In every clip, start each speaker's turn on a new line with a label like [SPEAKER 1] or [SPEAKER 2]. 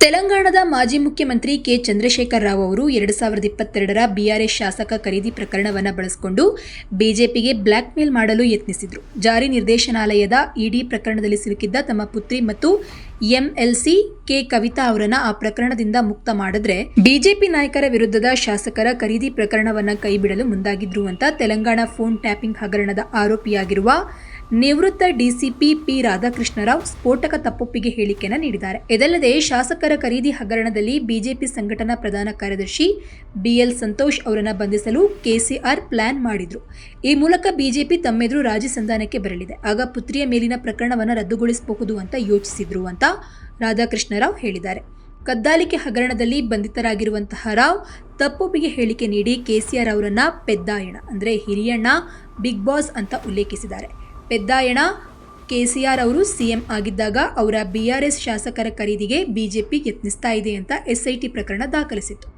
[SPEAKER 1] ತೆಲಂಗಾಣದ ಮಾಜಿ ಮುಖ್ಯಮಂತ್ರಿ ಕೆ ಚಂದ್ರಶೇಖರ್ ರಾವ್ ಅವರು ಎರಡು ಸಾವಿರದ ಇಪ್ಪತ್ತೆರಡರ ಬಿಆರ್ಎಸ್ ಶಾಸಕ ಖರೀದಿ ಪ್ರಕರಣವನ್ನು ಬಳಸಿಕೊಂಡು ಬಿಜೆಪಿಗೆ ಬ್ಲ್ಯಾಕ್ ಮೇಲ್ ಮಾಡಲು ಯತ್ನಿಸಿದ್ರು. ಜಾರಿ ನಿರ್ದೇಶನಾಲಯದ ಇಡಿ ಪ್ರಕರಣದಲ್ಲಿ ಸಿಲುಕಿದ್ದ ತಮ್ಮ ಪುತ್ರಿ ಮತ್ತು ಎಂಎಲ್ಸಿ ಕೆ ಕವಿತಾ ಅವರನ್ನು ಆ ಪ್ರಕರಣದಿಂದ ಮುಕ್ತ ಮಾಡಿದ್ರೆ ಬಿಜೆಪಿ ನಾಯಕರ ವಿರುದ್ಧದ ಶಾಸಕರ ಖರೀದಿ ಪ್ರಕರಣವನ್ನು ಕೈಬಿಡಲು ಮುಂದಾಗಿದ್ರು ಅಂತ ತೆಲಂಗಾಣ ಫೋನ್ ಟ್ಯಾಪಿಂಗ್ ಹಗರಣದ ಆರೋಪಿಯಾಗಿರುವ ನಿವೃತ್ತ ಡಿಸಿಪಿ ಪಿ ರಾಧಾಕೃಷ್ಣರಾವ್ ಸ್ಫೋಟಕ ತಪ್ಪೊಪ್ಪಿಗೆ ಹೇಳಿಕೆಯನ್ನು ನೀಡಿದ್ದಾರೆ. ಇದಲ್ಲದೆ ಶಾಸಕರ ಖರೀದಿ ಹಗರಣದಲ್ಲಿ ಬಿಜೆಪಿ ಸಂಘಟನಾ ಪ್ರಧಾನ ಕಾರ್ಯದರ್ಶಿ ಬಿಎಲ್ ಸಂತೋಷ್ ಅವರನ್ನು ಬಂಧಿಸಲು ಕೆಸಿಆರ್ ಪ್ಲಾನ್ ಮಾಡಿದ್ರು. ಈ ಮೂಲಕ ಬಿಜೆಪಿ ತಮ್ಮೆದುರು ರಾಜಿ ಸಂಧಾನಕ್ಕೆ ಬರಲಿದೆ. ಆಗ ಪುತ್ರಿಯ ಮೇಲಿನ ಪ್ರಕರಣವನ್ನು ರದ್ದುಗೊಳಿಸಬಹುದು ಅಂತ ಯೋಚಿಸಿದ್ರು ಅಂತ ರಾಧಾಕೃಷ್ಣರಾವ್ ಹೇಳಿದ್ದಾರೆ. ಕದ್ದಾಲಿಕೆ ಹಗರಣದಲ್ಲಿ ಬಂಧಿತರಾಗಿರುವಂತಹ ರಾವ್ ತಪ್ಪೊಪ್ಪಿಗೆ ಹೇಳಿಕೆ ನೀಡಿ ಕೆಸಿಆರ್ ಅವರನ್ನ ಪೆದ್ದಾಯಣ, ಅಂದರೆ ಹಿರಿಯಣ್ಣ, ಬಿಗ್ ಬಾಸ್ ಅಂತ ಉಲ್ಲೇಖಿಸಿದ್ದಾರೆ. ಪೆದ್ದಾಯಣ, ಕೆಸಿಆರ್ ಅವರು ಸಿಎಂ ಆಗಿದ್ದಾಗ ಅವರ ಬಿಆರ್ಎಸ್ ಶಾಸಕರ ಖರೀದಿಗೆ ಬಿಜೆಪಿ ಯತ್ನಿಸ್ತಾ ಇದೆ ಅಂತ ಎಸ್ಐಟಿ ಪ್ರಕರಣ ದಾಖಲಿಸಿತ್ತು.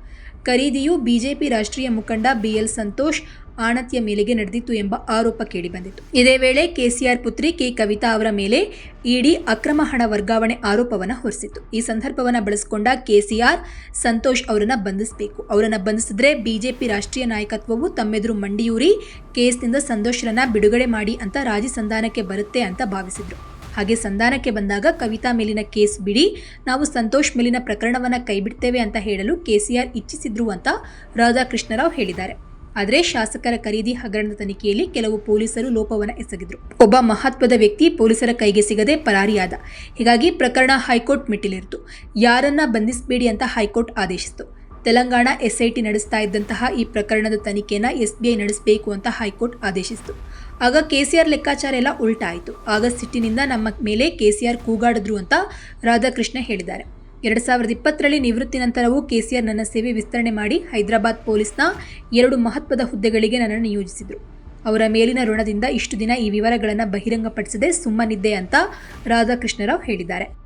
[SPEAKER 1] ಖರೀದಿಯು ಬಿಜೆಪಿ ರಾಷ್ಟ್ರೀಯ ಮುಖಂಡ ಬಿಎಲ್ ಸಂತೋಷ್ ಆಣತಿಯ ಮೇಲೆಗೆ ನಡೆದಿತ್ತು ಎಂಬ ಆರೋಪ ಕೇಳಿಬಂದಿತ್ತು. ಇದೇ ವೇಳೆ ಕೆಸಿಆರ್ ಪುತ್ರಿ ಕೆ ಕವಿತಾ ಅವರ ಮೇಲೆ ಇಡಿ ಅಕ್ರಮ ಹಣ ವರ್ಗಾವಣೆ ಆರೋಪವನ್ನು ಹೊರಿಸಿತ್ತು. ಈ ಸಂದರ್ಭವನ್ನು ಬಳಸಿಕೊಂಡ ಕೆಸಿಆರ್ ಸಂತೋಷ್ ಅವರನ್ನು ಬಂಧಿಸಬೇಕು. ಅವರನ್ನು ಬಂಧಿಸಿದ್ರೆ ಬಿಜೆಪಿ ರಾಷ್ಟ್ರೀಯ ನಾಯಕತ್ವವು ತಮ್ಮೆದುರು ಮಂಡಿಯೂರಿ, ಕೇಸ್ನಿಂದ ಸಂತೋಷರನ್ನ ಬಿಡುಗಡೆ ಮಾಡಿ ಅಂತ ರಾಜಿ ಸಂಧಾನಕ್ಕೆ ಬರುತ್ತೆ ಅಂತ ಭಾವಿಸಿದ್ರು. ಹಾಗೆ ಸಂಧಾನಕ್ಕೆ ಬಂದಾಗ ಕವಿತಾ ಮೇಲಿನ ಕೇಸ್ ಬಿಡಿ, ನಾವು ಸಂತೋಷ್ ಮೇಲಿನ ಪ್ರಕರಣವನ್ನು ಕೈಬಿಡ್ತೇವೆ ಅಂತ ಹೇಳಲು ಕೆಸಿಆರ್ ಇಚ್ಛಿಸಿದ್ರು ಅಂತ ರಾಧಾಕೃಷ್ಣರಾವ್ ಹೇಳಿದ್ದಾರೆ. ಆದರೆ ಶಾಸಕರ ಖರೀದಿ ಹಗರಣದ ತನಿಖೆಯಲ್ಲಿ ಕೆಲವು ಪೊಲೀಸರು ಲೋಪವನ್ನು ಎಸಗಿದ್ರು. ಒಬ್ಬ ಮಹತ್ವದ ವ್ಯಕ್ತಿ ಪೊಲೀಸರ ಕೈಗೆ ಸಿಗದೆ ಪರಾರಿಯಾದ. ಹೀಗಾಗಿ ಪ್ರಕರಣ ಹೈಕೋರ್ಟ್ ಮೆಟ್ಟಿಲೇರಿತು. ಯಾರನ್ನ ಬಂಧಿಸಬೇಡಿ ಅಂತ ಹೈಕೋರ್ಟ್ ಆದೇಶಿಸಿತು. ತೆಲಂಗಾಣ ಎಸ್ಐಟಿ ನಡೆಸ್ತಾ ಇದ್ದಂತಹ ಈ ಪ್ರಕರಣದ ತನಿಖೆನ ಎಸ್ಬಿಐ ನಡೆಸಬೇಕು ಅಂತ ಹೈಕೋರ್ಟ್ ಆದೇಶಿಸಿತು. ಆಗ ಕೆ ಸಿ ಆರ್ ಲೆಕ್ಕಾಚಾರ ಎಲ್ಲ ಉಲ್ಟಾಯಿತು. ಆಗ ಸಿಟ್ಟಿನಿಂದ ನಮ್ಮ ಮೇಲೆ ಕೆ ಸಿ ಆರ್ ಕೂಗಾಡಿದ್ರು ಅಂತ ರಾಧಾಕೃಷ್ಣ ಹೇಳಿದ್ದಾರೆ. ಎರಡು ಸಾವಿರದ ಇಪ್ಪತ್ತರಲ್ಲಿ ನಿವೃತ್ತಿ ನಂತರವೂ ಕೆಸಿಆರ್ ನನ್ನ ಸೇವೆ ವಿಸ್ತರಣೆ ಮಾಡಿ ಹೈದರಾಬಾದ್ ಪೊಲೀಸ್ನ ಎರಡು ಮಹತ್ವದ ಹುದ್ದೆಗಳಿಗೆ ನನ್ನನ್ನು ನಿಯೋಜಿಸಿದರು. ಅವರ ಮೇಲಿನ ಋಣದಿಂದ ಇಷ್ಟು ದಿನ ಈ ವಿವರಗಳನ್ನು ಬಹಿರಂಗಪಡಿಸದೆ ಸುಮ್ಮನಿದ್ದೆ ಅಂತ ರಾಧಾಕೃಷ್ಣರಾವ್ ಹೇಳಿದ್ದಾರೆ.